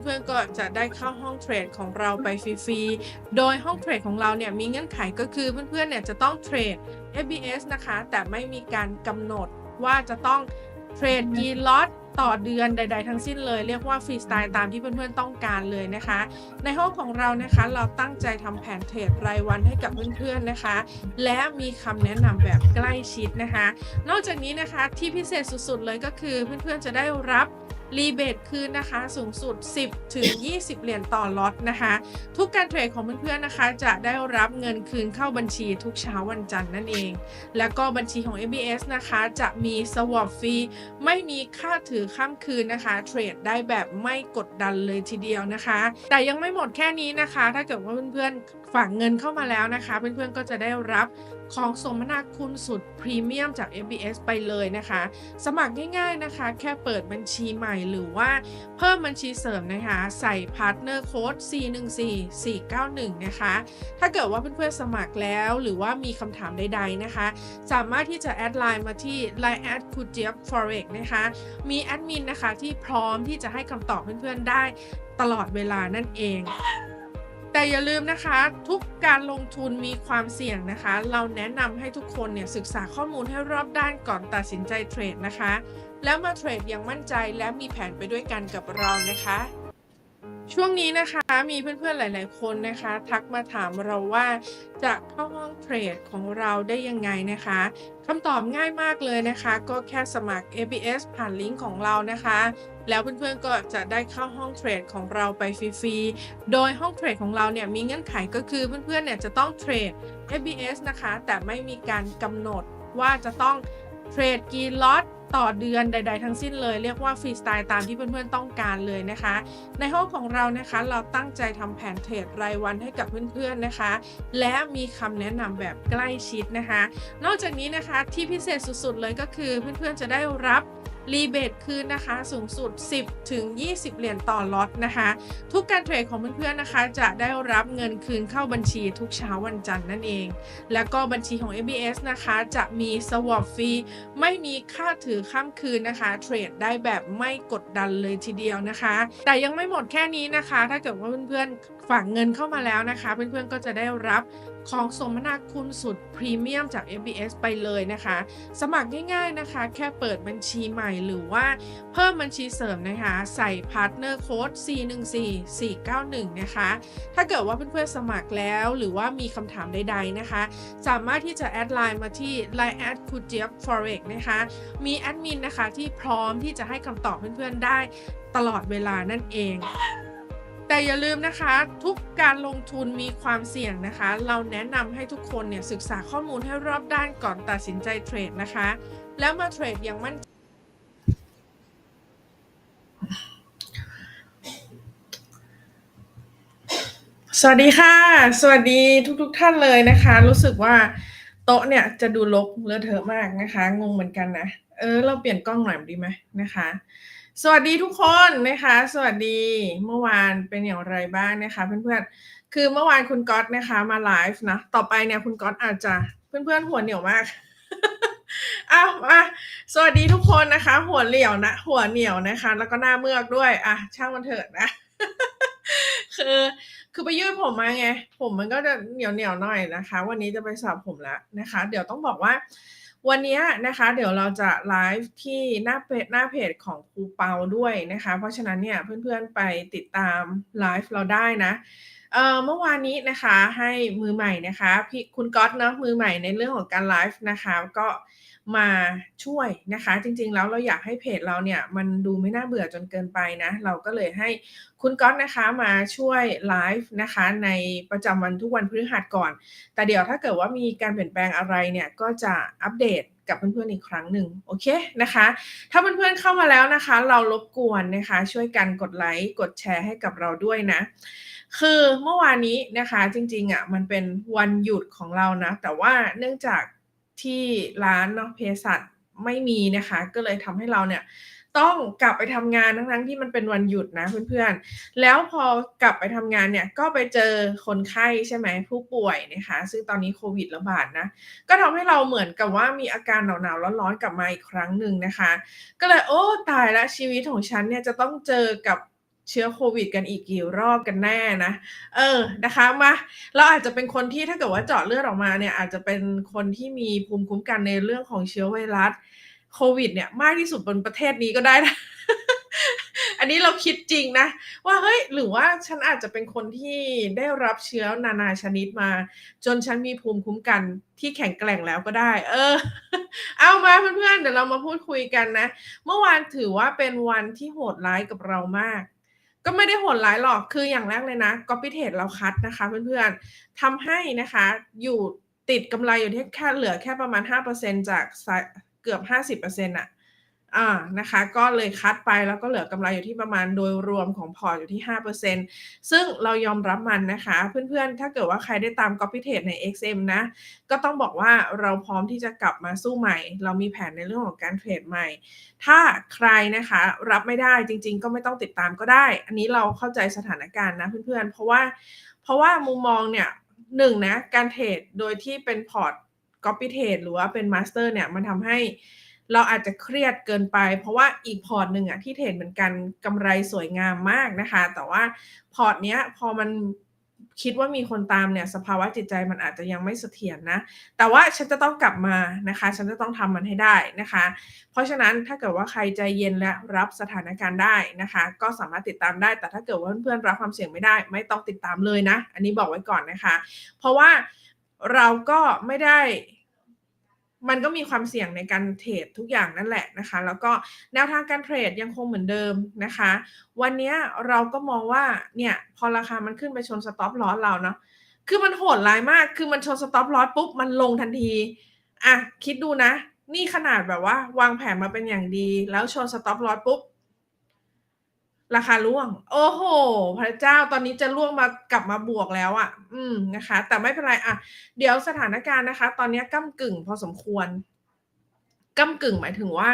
เพื่อนก็จะได้เข้าห้องเทรดของเราไปฟรีๆ โดยห้องเทรดของเราเนี่ยมีเงื่อนไขก็คือเพื่อนๆเนี่ยจะต้องเทรด FBS นะคะ แต่ไม่มีการกำหนดว่าจะต้องเทรดกี่ล็อตต่อเดือนใด ๆ ทั้งสิ้นเลย เรียกว่าฟรีสไตล์ตามที่เพื่อนๆต้องการเลยนะคะ ในห้องของเรานะคะเราตั้งใจทำแผนเทรดรายวันให้กับเพื่อนๆนะคะ และมีคำแนะนำแบบใกล้ชิดนะคะ นอกจากนี้นะคะที่พิเศษสุดๆเลยก็คือเพื่อนๆจะได้รับ รีเบทคืนนะคะสูงสุด 10 ถึง 20 เหรียญต่อล็อตนะคะ ทุกการเทรดของเพื่อนๆนะคะ จะได้รับเงินคืนเข้าบัญชีทุกเช้าวันจันทร์นั่นเอง แล้วก็บัญชีของ MBS นะคะ จะมี swap ฟรีไม่มีค่าถือข้ามคืนนะคะ เทรดได้แบบไม่กดดันเลยทีเดียวนะคะ แต่ยังไม่หมดแค่นี้นะคะ ถ้าเกิดว่าเพื่อนๆฝากเงินเข้ามาแล้วนะคะ เพื่อนๆก็จะได้รับ ของสมนาคุณสุดพรีเมียมจาก MBS ไปเลยนะคะ สมัครง่ายๆนะคะ แค่เปิดบัญชีใหม่หรือว่าเพิ่มบัญชีเสริมนะคะ ใส่พาร์ทเนอร์โค้ด C14491 นะคะ ถ้าเกิดว่าเพื่อนๆสมัครแล้วหรือว่ามีคำถามใดๆนะคะ สามารถที่จะแอดไลน์มาที่ Line แอดคูเจี๊ยบ forex นะคะ มีแอดมินนะคะที่พร้อมที่จะให้คำตอบเพื่อนๆได้ตลอดเวลานั่นเอง แต่อย่าลืมนะคะ ทุกการลงทุนมีความเสี่ยงนะคะ เราแนะนำให้ทุกคนเนี่ยศึกษาข้อมูลให้รอบด้านก่อนตัดสินใจเทรดนะคะ แล้วมาเทรดอย่างมั่นใจและมีแผนไปด้วยกันกับเรานะคะช่วงนี้นะคะมีเพื่อนๆหลาย ๆ คนนะคะ ทักมาถามเราว่าจะเข้าห้องเทรดของเราได้ยังไงนะคะคำตอบง่ายมากเลยนะคะ ก็แค่สมัคร ABS ผ่านลิงก์ของเรานะคะแล้วเพื่อนๆก็จะได้เข้าห้องเทรดของเราไปฟรีๆ โดยห้องเทรดของเราเนี่ยมีเงื่อนไขก็คือเพื่อนๆเนี่ยจะต้องเทรด FBS นะคะ แต่ไม่มีการกำหนดว่าจะต้องเทรดกี่ล็อตต่อเดือนใด ๆ ทั้งสิ้นเลย เรียกว่าฟรีสไตล์ตามที่เพื่อนๆต้องการเลยนะคะ ในห้องของเรานะคะเราตั้งใจทำแผนเทรดรายวันให้กับเพื่อนๆนะคะ และมีคำแนะนำแบบใกล้ชิดนะคะ นอกจากนี้นะคะที่พิเศษสุดๆเลยก็คือเพื่อนๆจะได้รับ รีเบทคืนนะคะสูงสุด 10 ถึง 20 เหรียญต่อล็อตนะคะ ทุกการเทรดของเพื่อนๆนะคะ จะได้รับเงินคืนเข้าบัญชีทุกเช้าวันจันทร์นั่นเอง แล้วก็บัญชีของ MBS นะคะจะมี swap ฟรีไม่มีค่าถือข้ามคืนนะคะเทรดได้แบบไม่กดดันเลยทีเดียวนะคะ แต่ยังไม่หมดแค่นี้นะคะ ถ้าเกิดว่าเพื่อนๆ ฝากเงินเข้ามาแล้วนะคะ เพื่อนๆก็จะได้รับของสมนาคุณสุดพรีเมียมจาก MBS ไปเลยนะคะ สมัครง่ายๆนะคะ แค่เปิดบัญชีใหม่หรือว่าเพิ่มบัญชีเสริมนะคะ ใส่พาร์ทเนอร์โค้ด C14491 นะคะ ถ้าเกิดว่าเพื่อนๆสมัครแล้วหรือว่ามีคำถามใดๆนะคะ สามารถที่จะแอดไลน์มาที่ Line แอดคูเจี๊ยบ forex นะคะ มีแอดมินนะคะที่พร้อมที่จะให้คำตอบเพื่อนๆได้ตลอดเวลานั่นเอง แต่อย่าลืมนะคะ ทุกการลงทุนมีความเสี่ยงนะคะ เราแนะนำให้ทุกคนเนี่ยศึกษาข้อมูลให้รอบด้านก่อนตัดสินใจเทรดนะคะ แล้วมาเทรดอย่างมั่นสวัสดีค่ะ สวัสดีทุกๆทท่านเลยนะคะ รู้สึกว่าโต๊ะเนี่ยจะดูรกเลอะเทอะมากนะคะ งงเหมือนกันนะ เออ เราเปลี่ยนกล้องหน่อยดีไหมนะคะ สวัสดีทุกคนนะคะ สวัสดีเมื่อวานเป็นอย่างไรบ้างนะคะ เพื่อนๆ คือเมื่อวานคุณก๊อตนะคะ มาไลฟ์นะ ต่อไปเนี่ยคุณก๊อตอาจจะเพื่อนๆหัวเหนียวมากอ้าวมาสวัสดีทุกคนนะคะ หัวเหลี่ยวนะ หัวเหนียวนะคะ แล้วก็หน้าเมือกด้วยอะช่างมันเถิดนะ คือคือไปยืดผมมาไง ผมมันก็จะเหนียวเหนียวหน่อยนะคะ วันนี้จะไปสระผมแล้วนะคะ เดี๋ยวต้องบอกว่า วันนี้นะคะ เดี๋ยวเราจะไลฟ์ที่หน้าเพจหน้าเพจของครูเปาด้วยนะคะ เพราะฉะนั้นเนี่ยเพื่อนๆไปติดตามไลฟ์เราได้นะเอ่อเมื่อวานนี้นะคะให้มือใหม่นะคะพี่คุณก๊อตเนาะมือใหม่ในเรื่องของการไลฟ์นะคะก็ มาช่วยนะคะ จริงๆแล้วเราอยากให้เพจเราเนี่ยมันดูไม่น่าเบื่อจนเกินไปนะ เราก็เลยให้คุณก๊อตนะคะมาช่วยไลฟ์นะคะในประจำวันทุกวันพฤหัสก่อน แต่เดี๋ยวถ้าเกิดว่ามีการเปลี่ยนแปลงอะไรเนี่ยก็จะอัปเดตกับเพื่อนๆอีกครั้งหนึ่งโอเคนะคะ ถ้าเพื่อนๆเข้ามาแล้วนะคะ เรารบกวนนะคะ ช่วยกันกดไลค์กดแชร์ให้กับเราด้วยนะ คือเมื่อวานนี้นะคะจริงๆอะมันเป็นวันหยุดของเรานะ แต่ว่าเนื่องจาก ที่ร้านเนาะเภสัชไม่มีนะคะ ก็เลยทำให้เราเนี่ยต้องกลับไปทำงานทั้งๆที่มันเป็นวันหยุดนะเพื่อนๆ แล้วพอกลับไปทำงานเนี่ยก็ไปเจอคนไข้ใช่ไหมผู้ป่วยนะคะ ซึ่งตอนนี้โควิดระบาดนะ ก็ทำให้เราเหมือนกับว่ามีอาการหนาวๆร้อนๆกลับมาอีกครั้งหนึ่งนะคะ ก็เลยโอ้ตายละชีวิตของฉันเนี่ยจะต้องเจอกับ เชื้อโควิดกันอีกกี่รอบกันแน่นะ เออนะคะมาเราอาจจะเป็นคนที่ถ้าเกิดว่าเจาะเลือดออกมาเนี่ยอาจจะเป็นคนที่มีภูมิคุ้มกันในเรื่องของเชื้อไวรัสโควิด เนี่ยมากที่สุดบนประเทศนี้ก็ได้นะอันนี้เราคิดจริงนะ ว่าเฮ้ยหรือว่าฉันอาจจะเป็นคนที่ได้รับเชื้อนานาชนิดมา จนฉันมีภูมิคุ้มกันที่แข็งแกร่งแล้วก็ได้ เออ เอามาเพื่อนๆเดี๋ยวเรามาพูดคุยกันนะ เมื่อวานถือว่าเป็นวันที่โหดร้ายกับเรามาก ก็ไม่ได้โหดร้ายหรอกคืออย่างแรกเลยนะ copy trade เราคัดนะคะเพื่อนๆทำให้นะคะอยู่ติดกำไรอยู่ที่แค่เหลือแค่ประมาณ 5%จากเกือบ 50%อะ อ่านะคะ ก็เลยคัดไปแล้วก็เหลือกำไรอยู่ที่ประมาณโดยรวมของพอร์ตอยู่ที่ 5%ซึ่งเรายอมรับมันนะคะ เพื่อนๆ ถ้าเกิดว่าใครได้ตาม copy trade ใน XM นะ ก็ต้องบอกว่าเราพร้อมที่จะกลับมาสู้ใหม่ เรามีแผนในเรื่องของการเทรดใหม่ ถ้าใครนะคะรับไม่ได้จริงๆ ก็ไม่ต้องติดตามก็ได้ อันนี้เราเข้าใจสถานการณ์นะเพื่อนๆ เพราะว่าเพราะว่ามุมมองเนี่ยหนึ่งนะการเทรดโดยที่เป็นพอร์ต copy trade หรือว่าเป็น master เนี่ยมันทำให้ เราอาจจะเครียดเกินไป เพราะว่าอีกพอร์ตหนึ่งอะที่เทรดเหมือนกันกำไรสวยงามมากนะคะ แต่ว่าพอร์ตเนี้ยพอมันคิดว่ามีคนตามเนี่ยสภาวะจิตใจมันอาจจะยังไม่เสถียรนะแต่ว่าฉันจะต้องกลับมานะคะ ฉันจะต้องทำมันให้ได้นะคะ เพราะฉะนั้นถ้าเกิดว่าใครใจเย็นและรับสถานการณ์ได้นะคะ ก็สามารถติดตามได้ แต่ถ้าเกิดว่าเพื่อนๆรับความเสี่ยงไม่ได้ ไม่ต้องติดตามเลยนะ อันนี้บอกไว้ก่อนนะคะ เพราะว่าเราก็ไม่ได้ มันก็มีความเสี่ยงในการเทรดทุกอย่างนั่นแหละนะคะ แล้วก็แนวทางการเทรดยังคงเหมือนเดิมนะคะ วันนี้เราก็มองว่าเนี่ยพอราคามันขึ้นไปชนสต็อปลอสเราเนาะคือมันโหดร้ายมาก คือมันชนสต็อปลอสปุ๊บมันลงทันทีอะคิดดูนะ นี่ขนาดแบบว่าวางแผนมาเป็นอย่างดี แล้วชนสต็อปลอสปุ๊บ ราคาร่วง โอ้โห พระเจ้าตอนนี้จะร่วงมากลับมาบวกแล้วอะ่ะ อืมนะคะ แต่ไม่เป็นไรอะ เดี๋ยวสถานการณ์นะคะ ตอนนี้ก้ากึ่งพอสมควรก้ากึ่งหมายถึงว่า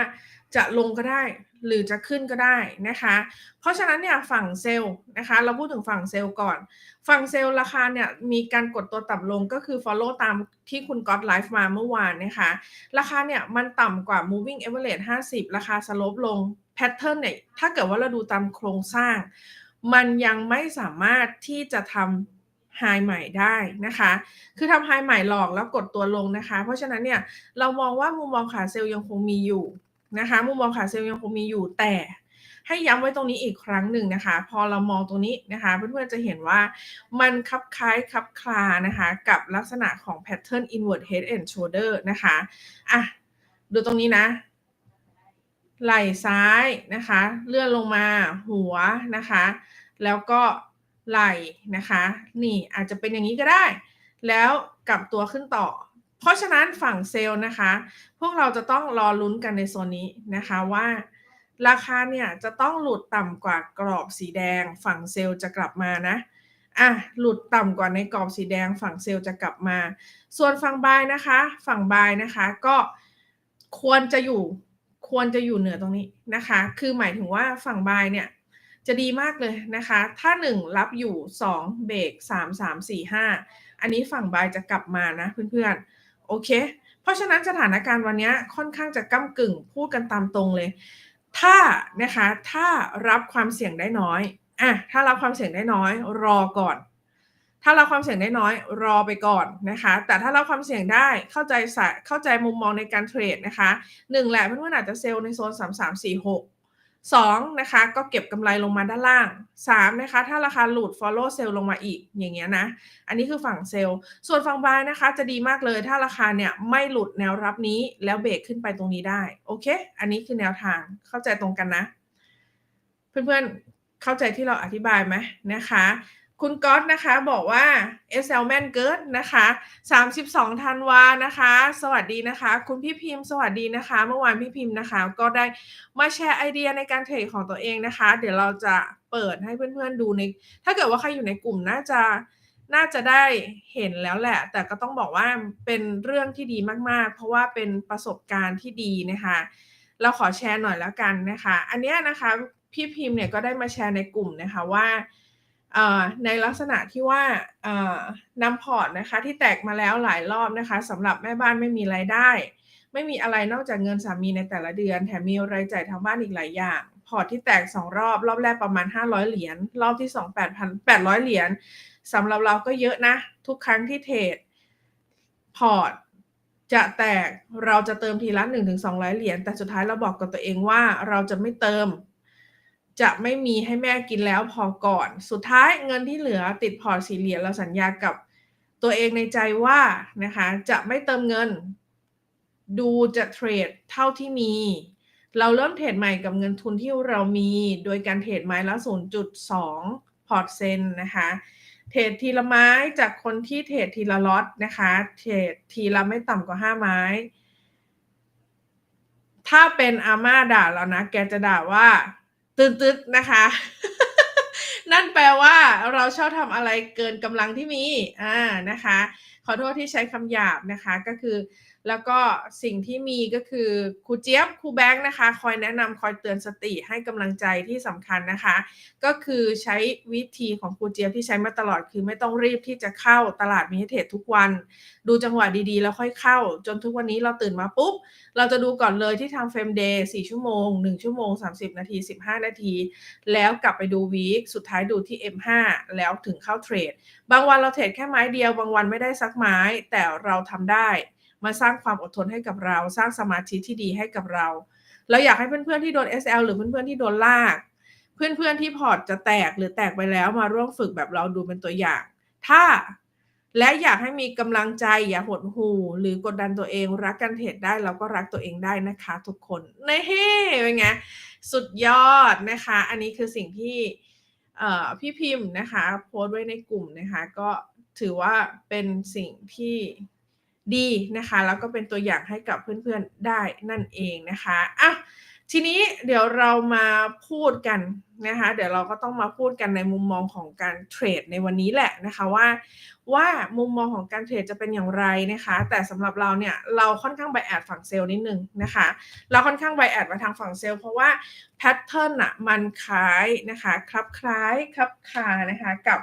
จะลงก็ได้ หรือจะขึ้นก็ได้นะคะ เพราะฉะนั้นเนี่ยฝั่งเซลล์นะคะ เราพูดถึงฝั่งเซลล์ก่อน ฝั่งเซลล์ราคาเนี่ยมีการกดตัวต่ำลงก็คือ follow ตามที่คุณก๊อตไลฟ์มาเมื่อวานนะคะ ราคาเนี่ยมันต่ำกว่า moving average 50 ราคาสลปลง pattern เนี่ยถ้าเกิดว่าเราดูตามโครงสร้าง มันยังไม่สามารถที่จะทำไฮใหม่ได้นะคะ คือทำไฮใหม่หลอกแล้วกดตัวลงนะคะ เพราะฉะนั้นเนี่ยเรามองว่ามุมมองขาเซลล์ยังคงมีอยู่นะคะมุมมองขาเซลล์ยังคงมีอยู่แต่ให้ย้ำไว้ตรงนี้อีกครั้งหนึ่งนะคะ พอเรามองตรงนี้นะคะเพื่อนๆจะเห็นว่ามันคลับคล้ายคลับคลานะคะกับลักษณะของ pattern inward head and shoulder นะคะอะดูตรงนี้นะ ไหล่ซ้ายนะคะ เลื่อนลงมาหัวนะคะ แล้วก็ไหล่นะคะ นี่อาจจะเป็นอย่างนี้ก็ได้ แล้วกลับตัวขึ้นต่อ เพราะฉะนั้นฝั่งเซลล์นะคะ พวกเราจะต้องรอลุ้นกันในโซนนี้นะคะว่า ราคาเนี่ยจะต้องหลุดต่ำกว่ากรอบสีแดง ฝั่งเซลล์จะกลับมานะอะหลุดต่ำกว่าในกรอบสีแดงฝั่งเซลล์จะกลับมา ส่วนฝั่งบายนะคะ ฝั่งบายนะคะก็ควรจะอยู่ ควรจะอยู่เหนือตรงนี้นะคะ คือหมายถึงว่าฝั่งบายเนี่ยจะดีมากเลยนะคะ ถ้า 1 รับอยู่ 2 เบรก3 3 4 5 อันนี้ฝั่งบายจะกลับมานะเพื่อนๆ โอเค เพราะฉะนั้นสถานการณ์วันนี้ค่อนข้างจะก้ากึ่งพูดกันตามตรงเลย ถ้านะคะ ถ้ารับความเสี่ยงได้น้อยอะถ้ารับความเสี่ยงได้น้อยรอก่อน ถ้าเรับความเสี่ยงได้น้อยรอไปก่อนนะคะ แต่ถ้าเรับความเสี่ยงได้เข้าใจเข้าใจมุมมองในการเทรดนะคะหนึ่งแหละเพื่อนๆอาจจะเซลล์ในโซน 3 3 4 6 2นะคะก็เก็บกำไรลงมาด้านล่าง 3 นะคะ ถ้าราคาหลุด follow sell ลงมาอีกอย่างเงี้ยนะ อันนี้คือฝั่งเซลล์ ส่วนฝั่งบายนะคะ จะดีมากเลยถ้าราคาเนี่ยไม่หลุดแนวรับนี้แล้วเบรกขึ้นไปตรงนี้ได้ โอเค อันนี้คือแนวทางเข้าใจตรงกันนะ เพื่อนๆเข้าใจที่เราอธิบายไหมนะคะ คุณก๊อตนะคะบอกว่า s l m a n เกิดนะคะ32ธันวานะคะ สวัสดีนะคะ คุณพี่พิมพ์สวัสดีนะคะ เมื่อวานพี่พิมพ์นะคะ ก็ได้มาแชร์ไอเดียในการเทรดของตัวเองนะคะ เดี๋ยวเราจะเปิดให้เพื่อนๆดูใน ถ้าเกิดว่าใครอยู่ในกลุ่มน่าจะน่าจะได้เห็นแล้วแหละ แต่ก็ต้องบอกว่าเป็นเรื่องที่ดีมากๆ เพราะว่าเป็นประสบการณ์ที่ดีนะคะ เราขอแชร์หน่อยแล้วกันนะคะ อันนี้นะคะพี่พิมพ์เนี่ยก็ได้มาแชร์ในกลุ่มนะคะว่า ในลักษณะที่ว่านำพอร์ตนะคะที่แตกมาแล้วหลายรอบนะคะสำหรับแม่บ้านไม่มีไรายได้ ไม่มีอะไรนอกจากเงินสามีในแต่ละเดือน แถมมีรายจ่ายทางบ้านอีกหลายอย่าง พอร์ตที่แตก 2 รอบ รอบแรกประมาณ 500 เหรียญรอบที่ 2 8,000 800 เหรียญสำหรับเราก็เยอะนะ ทุกครั้งที่เทรดพอร์ตจะแตกเราจะเติมทีละ1-200 เหรียญแต่สุดท้ายเราบอกกับตัวเองว่าเราจะไม่เติม จะไม่มีให้แม่กินแล้วพอก่อน สุดท้ายเงินที่เหลือติดพอร์ตสี่เหรียญเราสัญญากับตัวเองในใจว่านะคะจะไม่เติมเงิน ดูจะเทรดเท่าที่มี เราเริ่มเทรดใหม่กับเงินทุนที่เรามี โดยการเทรดไม้ละ 0.2 พอร์ตเซนนะคะ เทรดทีละไม้จากคนที่เทรดทีละล็อตนะคะ เทรดทีละไม่ต่ำกว่า 5 ไม้ ถ้าเป็นอาม่าด่าเรานะ แกจะด่าว่า ตื่นตึดนะคะ นั่นแปลว่าเราชอบทำอะไรเกินกำลังที่มีอ่านะคะ ขอโทษที่ใช้คำหยาบนะคะ ก็คือ แล้วก็สิ่งที่มีก็คือครูเจี๊ยบครูแบงค์นะคะ คอยแนะนำคอยเตือนสติให้กำลังใจที่สำคัญนะคะ ก็คือใช้วิธีของครูเจี๊ยบที่ใช้มาตลอดคือไม่ต้องรีบที่จะเข้าตลาดมีให้เทรดทุกวัน ดูจังหวะดีๆ แล้วค่อยเข้า จนทุกวันนี้เราตื่นมาปุ๊บ เราจะดูก่อนเลยที่ทำเฟรมเดย์4ชั่วโมง 1 ชั่วโมง 30 นาที 15 นาที แล้วกลับไปดูวีคสุดท้ายดูที่ M5 แล้วถึงเข้าเทรดบางวันเราเทรดแค่ไม้เดียวบางวันไม่ได้สักไม้แต่เราทำได้ มาสร้างความอดทนให้กับเรา สร้างสมาธิที่ดีให้กับเรา เราอยากให้เพื่อนๆที่โดน SL หรือเพื่อนๆที่โดนลาก เพื่อนๆที่พอร์ตจะแตกหรือแตกไปแล้วมาร่วมฝึกแบบเราดูเป็นตัวอย่าง ถ้าและอยากให้มีกำลังใจอย่าหดหู่หรือกดดันตัวเองรักการเทรดได้เราก็รักตัวเองได้นะคะทุกคนในเฮ้เป็นไงสุดยอดนะคะ อันนี้คือสิ่งที่พี่พิมพ์นะคะ โพสต์ไว้ในกลุ่มนะคะ ก็ถือว่าเป็นสิ่งที่ ดีนะคะ แล้วก็เป็นตัวอย่างให้กับเพื่อนๆได้นั่นเองนะคะอะทีนี้เดี๋ยวเรามาพูดกันนะคะ เดี๋ยวเราก็ต้องมาพูดกันในมุมมองของการเทรดในวันนี้แหละนะคะว่าว่ามุมมองของการเทรดจะเป็นอย่างไรนะคะ แต่สำหรับเราเนี่ยเราค่อนข้างไบแอดฝั่งเซลล์นิดนึงนะคะ เราค่อนข้างไบแอดมาทางฝั่งเซลล์เพราะว่าแพทเทิร์นอะมันคล้ายนะคะคลับคล้ายคลับคานะคะกับ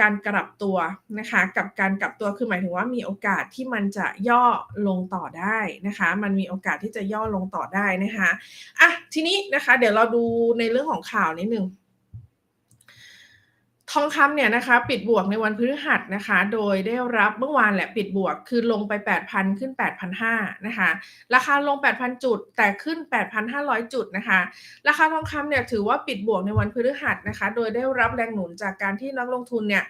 การกลับตัวนะคะ กับการกลับตัวคือหมายถึงว่ามีโอกาสที่มันจะย่อลงต่อได้นะคะ มันมีโอกาสที่จะย่อลงต่อได้นะคะอะทีนี้นะคะ เดี๋ยวเราดูในเรื่องของข่าวนิดนึง ทองคำเนี่ยนะคะปิดบวกในวันพฤหัสนะคะ โดยได้รับเมื่อวานแหละปิดบวกคือลงไป 8,000 ขึ้น 8,500นะคะ ราคาลง 8,000 จุด แต่ขึ้น 8,500 จุดนะคะ ราคาทองคำเนี่ยถือว่าปิดบวกในวันพฤหัสนะคะ โดยได้รับแรงหนุนจากการที่นักลงทุนเนี่ย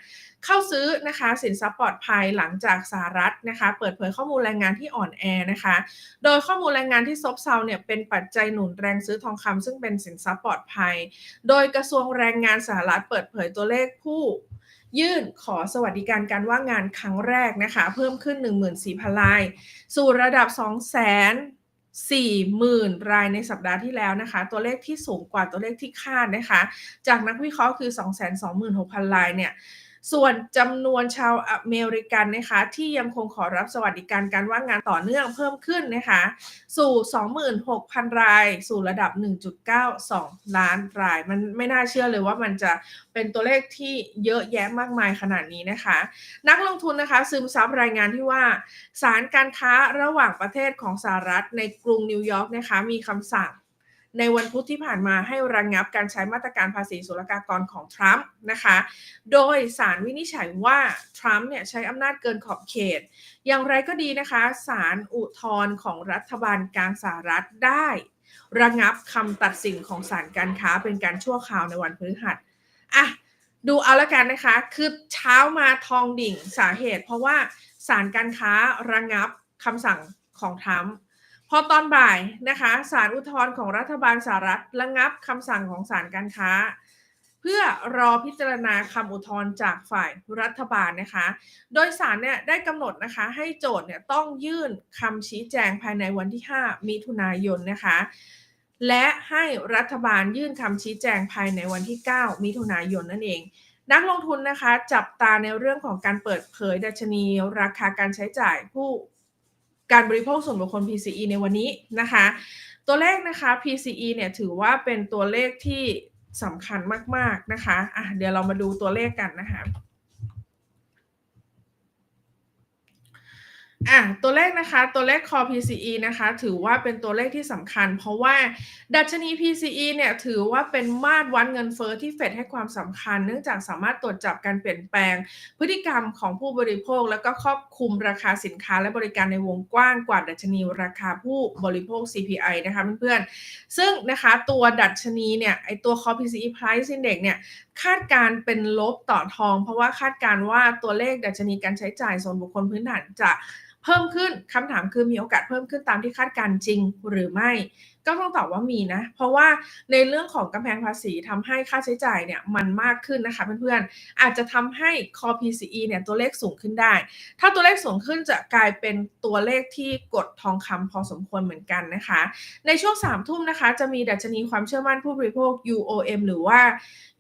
เข้าซื้อนะคะสินทรัพย์ปลอดภัยหลังจากสหรัฐนะคะ เปิดเผยข้อมูลแรงงานที่อ่อนแอนะคะ โดยข้อมูลแรงงานที่ซบเซาเนี่ยเป็นปัจจัยหนุนแรงซื้อทองคำซึ่งเป็นสินทรัพย์ปลอดภัย โดยกระทรวงแรงงานสหรัฐเปิดเผยตัวเลขผู้ยื่นขอสวัสดิการการว่างงานครั้งแรกนะคะ เพิ่มขึ้น 14,000ราย สู่ระดับ 2 0 0 0 40,000 รายในสัปดาห์ที่แล้วนะคะ ตัวเลขที่สูงกว่าตัวเลขที่คาดนะคะ จากนักวิเคราะห์คือ 226,000 รายเนี่ย ส่วนจำนวนชาวอเมริกันนะคะที่ยังคงขอรับสวัสดิการการว่างงานต่อเนื่องเพิ่มขึ้นนะคะสู่ 26,000 ราย สู่ระดับ 1.92 ล้านราย มันไม่น่าเชื่อเลยว่ามันจะเป็นตัวเลขที่เยอะแยะมากมายขนาดนี้นะคะ นักลงทุนนะคะซึมซับรายงานที่ว่าศาลการค้าระหว่างประเทศของสหรัฐในกรุงนิวยอร์กนะคะมีคำสั่ง ในวันพุธที่ผ่านมาให้ระงงับการใช้มาตรการภาษีศุลกากรของทรัมป์นะคะ โดยสารวินิจฉัยว่าทรัมป์เนี่ยใช้อำนาจเกินขอบเขต อย่างไรก็ดีนะคะสารอุทธรณ์ของรัฐบาลกลางสหรัฐได้ ระงับคำตัดสินของศาลการค้าเป็นการชั่วคราวในวันพฤหัสอะดูเอาละกันนะคะ คือเช้ามาทองดิ่งสาเหตุ เพราะว่าศาลการค้าระงับคำสั่งของทรัมป์ พอตอนบ่ายนะคะศาลอุทธรณ์ของรัฐบาลสหรัฐระงับคำสั่งของศาลการค้า เพื่อรอพิจารณาคำอุทธรณ์จากฝ่ายรัฐบาลนะคะ โดยศาลเนี่ยได้กำหนดนะคะให้โจทย์เนี่ยต้องยื่นคำชี้แจงภายในวันที่ 5 มิถุนายนนะคะและให้รัฐบาลยื่นคำชี้แจงภายในวันที่ 9 มิถุนายนนั่นเอง นักลงทุนนะคะ จับตาในเรื่องของการเปิดเผยดัชนี ราคาการใช้จ่ายผู้ การบริโภคส่วนบุคคล PCE ในวันนี้นะคะ ตัวเลขนะคะ PCE เนี่ยถือว่าเป็นตัวเลขที่สำคัญมาก ๆ นะคะอะเดี๋ยวเรามาดูตัวเลขกันนะคะ อะตัวเลขนะคะตัวเลข Core PCE นะคะถือว่าเป็นตัวเลขที่สำคัญ เพราะว่าดัชนี PCE เนี่ยถือว่าเป็นมาตรวัดเงินเฟอ้อที่เฟดให้ความสำคัญ เนื่องจากสามารถตรวจจับการเปลี่ยนแปลง พฤติกรรมของผู้บริโภค แล้วก็ครอบคลุมราคาสินค้าและบริการในวงกว้างกว่าดัชนีราคาผู้บริโภค CPI นะคะเพื่อนๆซึ่งนะคะตัวดัชนีเนี่ยไอตัว Core PCE Price Index เนี่ยคาดการเป็นลบต่อทอง เพราะว่าคาดการว่าตัวเลขดัชนีการใช้จ่ายส่วนบุคคลพื้นฐานจะ เพิ่มขึ้นคำถามคือมีโอกาสเพิ่มขึ้นตามที่คาดการจริงหรือไม่ ก็ต้องตอบว่ามีนะ เพราะว่าในเรื่องของกำแพงภาษีทำให้ค่าใช้จ่ายเนี่ยมันมากขึ้นนะคะเพื่อนๆ อาจจะทำให้ core PCE เนี่ยตัวเลขสูงขึ้นได้ ถ้าตัวเลขสูงขึ้นจะกลายเป็นตัวเลขที่กดทองคำพอสมควรเหมือนกันนะคะ ในช่วง3ทุ่มนะคะ จะมีดัชนีความเชื่อมั่นผู้บริโภค UOM หรือว่า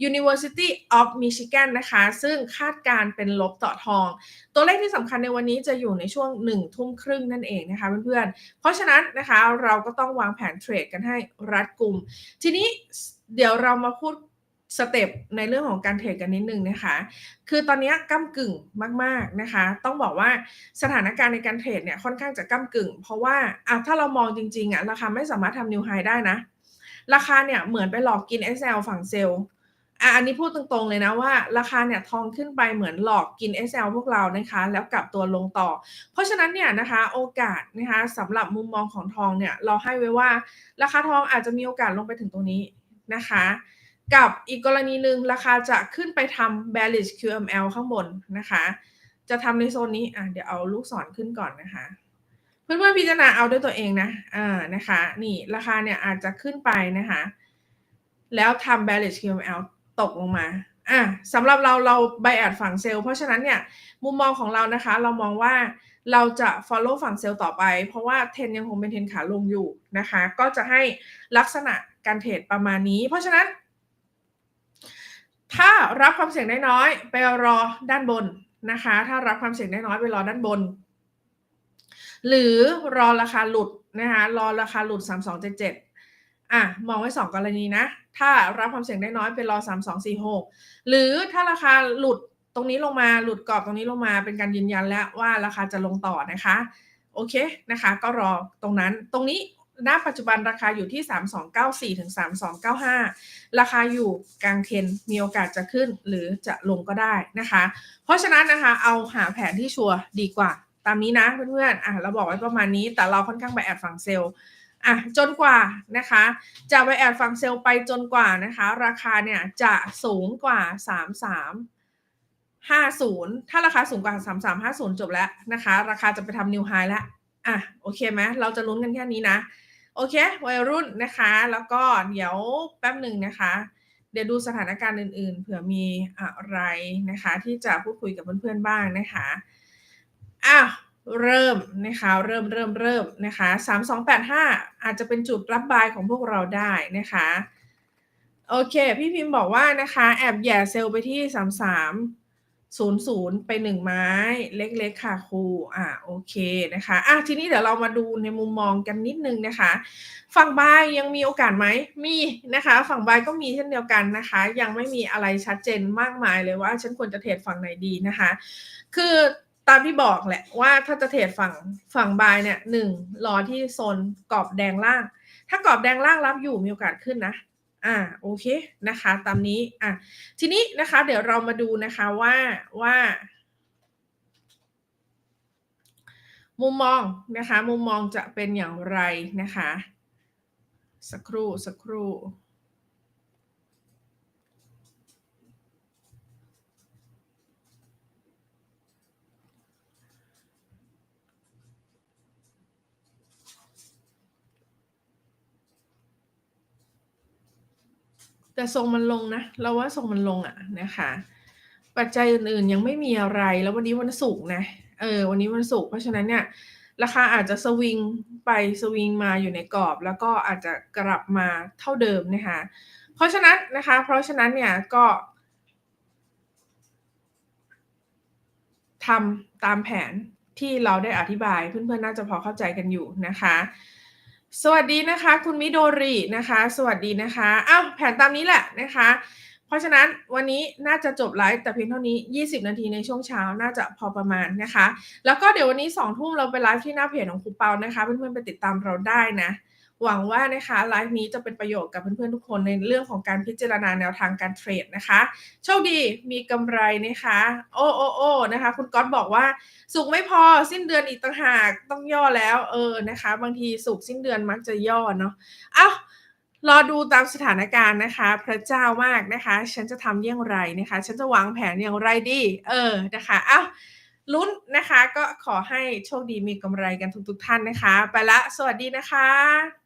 University of Michigan นะคะ ซึ่งคาดการเป็นลบต่อทอง ตัวเลขที่สำคัญในวันนี้จะอยู่ในช่วง1ทุ่มครึ่งนั่นเองนะคะเพื่อนๆ เพราะฉะนั้นนะคะเราก็ต้องวางแผนเทรดกันให้รัดกลุ่ม ทีนี้เดี๋ยวเรามาพูดสเต็ปในเรื่องของการเทรดกันนิดนึงนะคะ คือตอนนี้ก้ากึ่งมากๆนะคะ ต้องบอกว่าสถานการณ์ในการเทรดเนี่ยค่อนข้างจะก้ากึ่ง เพราะว่าอะถ้าเรามองจริงๆอะราคาไม่สามารถทำนิวไฮได้นะ ราคาเนี่ยเหมือนไปหลอกกิน SL ฝั่งเซลล์ อะอันนี้พูดตรงๆเลยนะว่า ราคาเนี่ยทองขึ้นไปเหมือนหลอกกิน SL พวกเรานะคะ แล้วกลับตัวลงต่อ เพราะฉะนั้นเนี่ยนะคะโอกาสนะคะสำหรับมุมมองของทองเนี่ยเราให้ไว้ว่า ราคาทองอาจจะมีโอกาสลงไปถึงตรงนี้นะคะ กับอีกกรณีหนึ่งราคาจะขึ้นไปทำ bearish QML ข้างบนนะคะ จะทำในโซนนี้อะเดี๋ยวเอาลูกศรขึ้นก่อนนะคะเพื่อนๆพิจารณาเอาด้วยตัวเองนะอ่านะคะ นี่ราคาเนี่ยอาจจะขึ้นไปนะคะ แล้วทำ bearish QML ตกลงมาอะสำหรับเราเรา buy at ฝั่งเซลล์เพราะฉะนั้นเนี่ยมุมมองของเรานะคะ เรามองว่าเราจะ follow ฝั่งเซลล์ต่อไป เพราะว่าเทนยังคงเป็นเทนขาลงอยู่นะคะ ก็จะให้ลักษณะการเทรดประมาณนี้ เพราะฉะนั้น ถ้ารับความเสี่ยงได้น้อยไปรอด้านบนนะคะ ถ้ารับความเสี่ยงได้น้อยไปรอด้านบน หรือรอราคาหลุดนะคะรอราคาหลุด 3277 อะมองไว้ 2 กรณีนะ ถ้ารับความเสี่ยงได้น้อยไปรอ 3246 หรือถ้าราคาหลุดตรงนี้ลงมาหลุดกรอบตรงนี้ลงมาเป็นการยืนยันแล้วว่าราคาจะลงต่อนะคะ โอเคนะคะ ก็รอตรงนั้นตรงนี้ณปัจจุบันราคาอยู่ที่ 3294ถึง3295 ราคาอยู่กลางเทนมีโอกาสจะขึ้นหรือจะลงก็ได้นะคะ เพราะฉะนั้นนะคะเอาหาแผนที่ชัวร์ดีกว่า ตามนี้นะเพื่อนๆอะเราบอกไว้ประมาณนี้แต่เราค่อนข้างไปแอบฝั่งเซลล์ อะจนกว่านะคะ จะไปแอบฝั่งเซลไปจนกว่านะคะ ราคาเนี่ยจะสูงกว่า 33 50 ถ้าราคาสูงกว่า 3350 จบแล้วนะคะ ราคาจะไปทำนิวไฮแล้วอะโอเคไหมเราจะลุ้นกันแค่นี้นะ โอเค วัยรุ่นนะคะ แล้วก็เดี๋ยวแป๊บหนึ่งนะคะ เดี๋ยวดูสถานการณ์อื่นๆ เผื่อมีอะไรนะคะ ที่จะพูดคุยกับเพื่อนๆบ้างนะคะอ้าว เริ่มนะคะเริ่มเริ่มเริ่มนะคะ3285อาจจะเป็นจุดรับบายของพวกเราได้นะคะโอเค พี่พิมพ์บอกว่านะคะ แอบแย่เซลล์ไปที่33ศูนย์ศูนย์ไปหนึ่งไม้เล็กๆค่ะครูอ่าโอเคนะคะอะทีนี้เดี๋ยวเรามาดูในมุมมองกันนิดนึงนะคะ ฝั่งบายยังมีโอกาสไหมมีนะคะ ฝั่งบายก็มีเช่นเดียวกันนะคะ ยังไม่มีอะไรชัดเจนมากมายเลยว่าฉันควรจะเทรดฝั่งไหนดีนะคะ คือ ตามที่บอกแหละว่าถ้าจะเทรดฝั่งฝั่งบายเนี่ยหนึ่งรอที่โซนกรอบแดงล่าง ถ้ากรอบแดงล่างรับอยู่มีโอกาสขึ้นนะ อ่าโอเคนะคะ ตามนี้อะทีนี้นะคะ เดี๋ยวเรามาดูนะคะว่าว่า มุมมองนะคะ มุมมองจะเป็นอย่างไรนะคะ สักครู่สักครู่ แต่ทรงมันลงนะ เราว่าทรงมันลงอะนะคะ ปัจจัยอื่นๆยังไม่มีอะไรแล้ววันนี้วันศุกร์นะเออวันนี้วันศุกร์เพราะฉะนั้นเนี่ยราคาอาจจะสวิงไปสวิงมาอยู่ในกรอบ แล้วก็อาจจะกลับมาเท่าเดิมนะคะเพราะฉะนั้นนะคะ เพราะฉะนั้นเนี่ยก็ทำตามแผนที่เราได้อธิบายเพื่อนๆน่าจะพอเข้าใจกันอยู่นะคะ สวัสดีนะคะ คุณมิโดรินะคะ สวัสดีนะคะอ้าวแผนตามนี้แหละนะคะ เพราะฉะนั้นวันนี้น่าจะจบไลฟ์แต่เพียงเท่านี้ 20 นาทีในช่วงเช้าน่าจะพอประมาณนะคะ แล้วก็เดี๋ยววันนี้2ทุ่มเราไปไลฟ์ที่หน้าเพจของครูเปานะคะ เพื่อนๆไปติดตามเราได้นะ หวังว่านะคะไลฟ์นี้จะเป็นประโยชน์กับเพื่อนๆทุกคนในเรื่องของการพิจารณาแนวทางการเทรดนะคะ โชคดีมีกำไรนะคะ โอ้โอ้โอ้นะคะ คุณก๊อตบอกว่าสุกไม่พอสิ้นเดือนอีกต่างหากต้องย่อแล้วเออนะคะ บางทีสุกสิ้นเดือนมักจะย่อเนาะเอ้ารอดูตามสถานการณ์นะคะ พระเจ้ามากนะคะ ฉันจะทำอย่างไรนะคะ ฉันจะวางแผนอย่างไรดี เออนะคะเอ้าลุ้นนะคะ ก็ขอให้โชคดีมีกำไรกันทุกๆท่านนะคะ ไปละ สวัสดีนะคะ